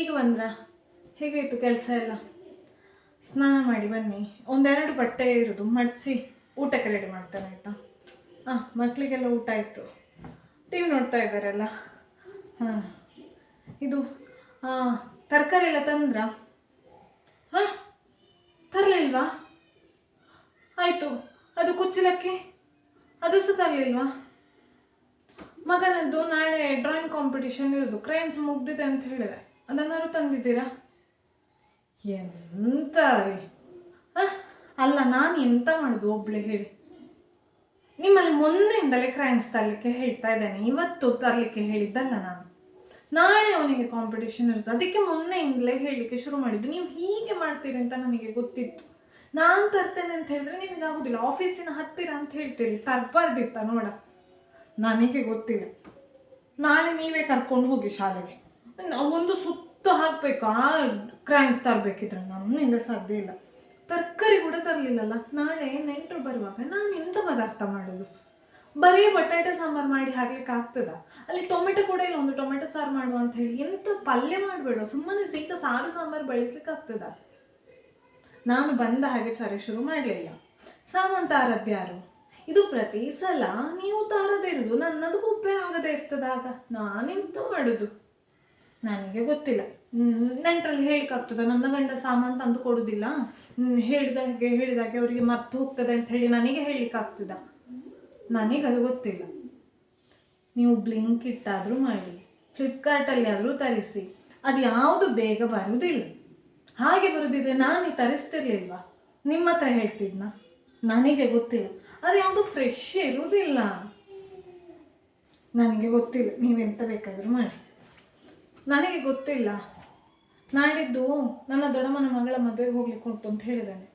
ಈಗ ಬಂದ್ರ? ಹೇಗಾಯಿತು ಕೆಲಸ ಎಲ್ಲ? ಸ್ನಾನ ಮಾಡಿ ಬನ್ನಿ. ಒಂದೆರಡು ಬಟ್ಟೆ ಇರೋದು ಮಡಿಸಿ ಊಟಕ್ಕೆ ರೆಡಿ ಮಾಡ್ತಾನೆ ಆಯಿತಾ? ಹಾಂ ಮಕ್ಕಳಿಗೆಲ್ಲ ಊಟ ಆಯಿತು. ಟಿ ವಿ ನೋಡ್ತಾ ಇದ್ದಾರಲ್ಲ? ಹಾಂ. ಇದು ತರಕಾರಿ ಎಲ್ಲ ತಂದ್ರ? ಹಾಂ? ತರಲಿಲ್ವಾ? ಆಯಿತು. ಅದು ಕುಚ್ಚಲಕ್ಕಿ? ಅದು ಸಹ ತರಲಿಲ್ವಾ? ಮಗನದ್ದು ನಾಳೆ ಡ್ರಾಯಿಂಗ್ ಕಾಂಪಿಟೇಷನ್ ಇರೋದು. ಕ್ರೈನ್ಸ್ ಮುಗ್ದಿದೆ ಅಂತ ಹೇಳಿದೆ. ಅದನ್ನಾರು ತಂದಿದ್ದೀರಾ? ಎಂತ ರೀ? ಅಲ್ಲ, ನಾನು ಎಂತ ಮಾಡುದು? ಒಬ್ಳೆ ಹೇಳಿ. ನಿಮ್ಮಲ್ಲಿ ಮೊನ್ನೆಯಿಂದಲೇ ಕ್ರೈನ್ಸ್ ತರಲಿಕ್ಕೆ ಹೇಳ್ತಾ ಇದ್ದೇನೆ. ಇವತ್ತು ತರಲಿಕ್ಕೆ ಹೇಳಿದ್ದಲ್ಲ ನಾನು. ನಾಳೆ ಅವನಿಗೆ ಕಾಂಪಿಟೇಷನ್ ಇರುತ್ತೆ. ಅದಕ್ಕೆ ಮೊನ್ನೆಯಿಂದಲೇ ಹೇಳಲಿಕ್ಕೆ ಶುರು ಮಾಡಿದ್ದು. ನೀವು ಹೀಗೆ ಮಾಡ್ತೀರಿ ಅಂತ ನನಗೆ ಗೊತ್ತಿತ್ತು. ನಾನು ತರ್ತೇನೆ ಅಂತ ಹೇಳಿದ್ರೆ ನಿಮಗೆ ಆಗೋದಿಲ್ಲ ಆಫೀಸಿನ ಹತ್ತಿರ ಅಂತ ಹೇಳ್ತೀರಿ. ತರಬಾರ್ದಿತ್ತ, ನೋಡ. ನನಗೆ ಗೊತ್ತಿಲ್ಲ. ನಾಳೆ ನೀವೇ ಕರ್ಕೊಂಡು ಹೋಗಿ ಶಾಲೆಗೆ. ಒಂದು ಸುತ್ತು ಹಾಕ್ಬೇಕು. ಆ ಕ್ರೈನ್ಸ್ ತರಬೇಕಿದ್ರೆ ನಮ್ಮಿಂದ ಸಾಧ್ಯ ಇಲ್ಲ. ತರಕಾರಿ ಕೂಡ ತರಲಿಲ್ಲಲ್ಲ. ನಾಳೆ ನೆಂಟರು ಬರುವಾಗ ನಾನು ಎಂತ ಪದಾರ್ಥ ಮಾಡೋದು? ಬರೀ ಬಟಾಟೆ ಸಾಂಬಾರು ಮಾಡಿ ಹಾಕ್ಲಿಕ್ಕೆ ಆಗ್ತದ? ಅಲ್ಲಿ ಟೊಮೆಟೊ ಕೂಡ ಇಲ್ಲ, ಒಂದು ಟೊಮೆಟೊ ಸಾರು ಮಾಡುವ ಅಂತ ಹೇಳಿ ಎಂತ ಪಲ್ಯ ಮಾಡಬೇಡ. ಸುಮ್ಮನೆ ಸೀದಾ ಸಾರು ಸಾಂಬಾರು ಬಳಸ್ಲಿಕ್ಕೆ ಆಗ್ತದ? ನಾನು ಬಂದ ಹಾಗೆ ಚರೆ ಶುರು ಮಾಡಲಿಲ್ಲ. ಸಾಮಂತ ಯಾರು? ಇದು ಪ್ರತಿ ಸಲ ನೀವು ತಾರದೇ ಇರೋದು. ನನ್ನದು ಗುಪ್ಪೆ ಆಗದೆ ಇರ್ತದಾಗ ನಾನೆಂತ ಮಾಡುದು? ನನಗೆ ಗೊತ್ತಿಲ್ಲ. ನೆಂಟ್ರಲ್ಲಿ ಹೇಳಿಕಾಗ್ತದೆ ನನ್ನ ಗಂಡ ಸಾಮಾನು ತಂದು ಕೊಡುದಿಲ್ಲ. ಹೇಳಿದಾಗೆ ಹೇಳಿದಾಗೆ ಅವರಿಗೆ ಮರ್ತು ಹೋಗ್ತದೆ ಅಂತ ಹೇಳಿ ನನಗೆ ಹೇಳಿಕ್ಕಾಗ್ತದ ನನಗೆ ಅದು ಗೊತ್ತಿಲ್ಲ. ನೀವು ಬ್ಲಿಂಕ್ ಇಟ್ಟಾದರೂ ಮಾಡಿ ಫ್ಲಿಪ್ಕಾರ್ಟಲ್ಲಿ ಆದರೂ ತರಿಸಿ ಅದು ಯಾವುದು ಬೇಗ ಬರುವುದಿಲ್ಲ ಹಾಗೆ ಬರುದಿದ್ರೆ ನಾನು ತರಿಸ್ತಿರ್ಲಿಲ್ವಾ? ನಿಮ್ಮ ಹತ್ರ ಹೇಳ್ತಿದ್ನ. ನನಗೆ ಗೊತ್ತಿಲ್ಲ. ಅದು ಯಾವುದು ಫ್ರೆಶ್ ಇರುವುದಿಲ್ಲ ನನಗೆ ಗೊತ್ತಿಲ್ಲ. ನೀವೆಂತ ಬೇಕಾದರೂ ಮಾಡಿ. ನನಗೆ ಗೊತ್ತಿಲ್ಲ. ನಾಡಿದ್ದು ನನ್ನ ದೊಡ್ಡಮ್ಮನ ಮಗಳ ಮದುವೆಗೆ ಹೋಗ್ಲಿಕ್ಕೆ ಉಂಟು ಅಂತ ಹೇಳಿದ್ದಾನೆ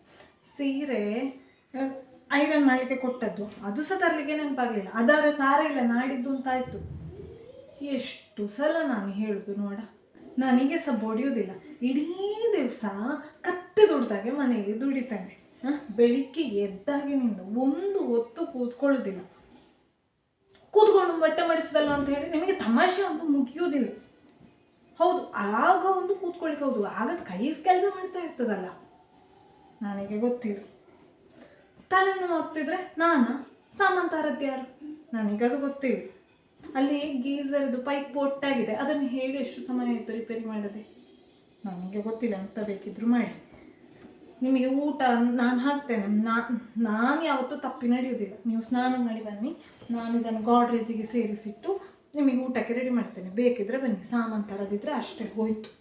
ಸೀರೆ ಐರನ್ ಮಾಡಲಿಕ್ಕೆ ಕೊಟ್ಟದ್ದು. ಅದು ಸಹ ತರಲಿಕ್ಕೆ ನೆನಪಾಗಲಿಲ್ಲ. ಅದರ ಸಾರ ಇಲ್ಲ, ನಾಡಿದ್ದು ಅಂತ ಆಯಿತು. ಎಷ್ಟು ಸಲ ನಾನು ಹೇಳುದು ನೋಡ. ನನಗೆ ಸಹ ಬಡಿಯೋದಿಲ್ಲ ಇಡೀ ದಿವಸ ಕತ್ತೆ ದುಡ್ದಾಗೆ ಮನೆಯಲ್ಲಿ ದುಡಿತಾನೆ? ಬೆಳಿಗ್ಗೆ ಎದ್ದಾಗಿನಿಂದ ಒಂದು ಹೊತ್ತು ಕೂತ್ಕೊಳ್ಳೋದಿಲ್ಲ. ಕೂತ್ಕೊಂಡು ಬಟ್ಟೆ ಮಡಿಸೋದಲ್ಲ ಅಂತ ಹೇಳಿ ನಿಮಗೆ ತಮಾಷೆ ಅಂತೂ ಮುಗಿಯೋದಿಲ್ಲ ಹೌದು ಆಗ ಒಂದು ಕೂತ್ಕೊಳ್ಳಿಕ್ಕೆ ಹೌದು. ಆಗ ಕೈ ಕೆಲಸ ಮಾಡ್ತಾ ಇರ್ತದಲ್ಲ. ನನಗೆ ಗೊತ್ತಿಲ್ಲ. ತಲೆನೋವು ಆಗ್ತಿದ್ರೆ ನಾನು? ಸಾಮಂತಾರದ್ದು ಯಾರು? ನನಗದು ಗೊತ್ತಿಲ್ಲ. ಅಲ್ಲಿ ಗೀಸರ್ದು ಪೈಪ್ ಪೊಟ್ಟಾಗಿದೆ ಅದನ್ನು ಹೇಳಿ ಎಷ್ಟು ಸಮಯ ಆಯಿತು ರಿಪೇರಿ ಮಾಡದೆ? ನನಗೆ ಗೊತ್ತಿಲ್ಲ ಅಂತ ಬೇಕಿದ್ರು ಮಾಡಿ. ನಿಮಗೆ ಊಟ ನಾನು ಹಾಕ್ತೇನೆ. ನಾನು ಯಾವತ್ತೂ ತಪ್ಪಿ ನಡೆಯುವುದಿಲ್ಲ. ನೀವು ಸ್ನಾನ ಮಾಡಿ ಬನ್ನಿ. ನಾನು ಇದನ್ನು ಗಾಡ್ರೇಜಿಗೆ ಸೇರಿಸಿಟ್ಟು ನಿಮಗೆ ಊಟಕ್ಕೆ ರೆಡಿ ಮಾಡ್ತೇನೆ. ಬೇಕಿದ್ರೆ ಬನ್ನಿ. ಸಾಮಾನು ತರದಿದ್ರೆ ಅಷ್ಟೇ ಹೋಯ್ತು.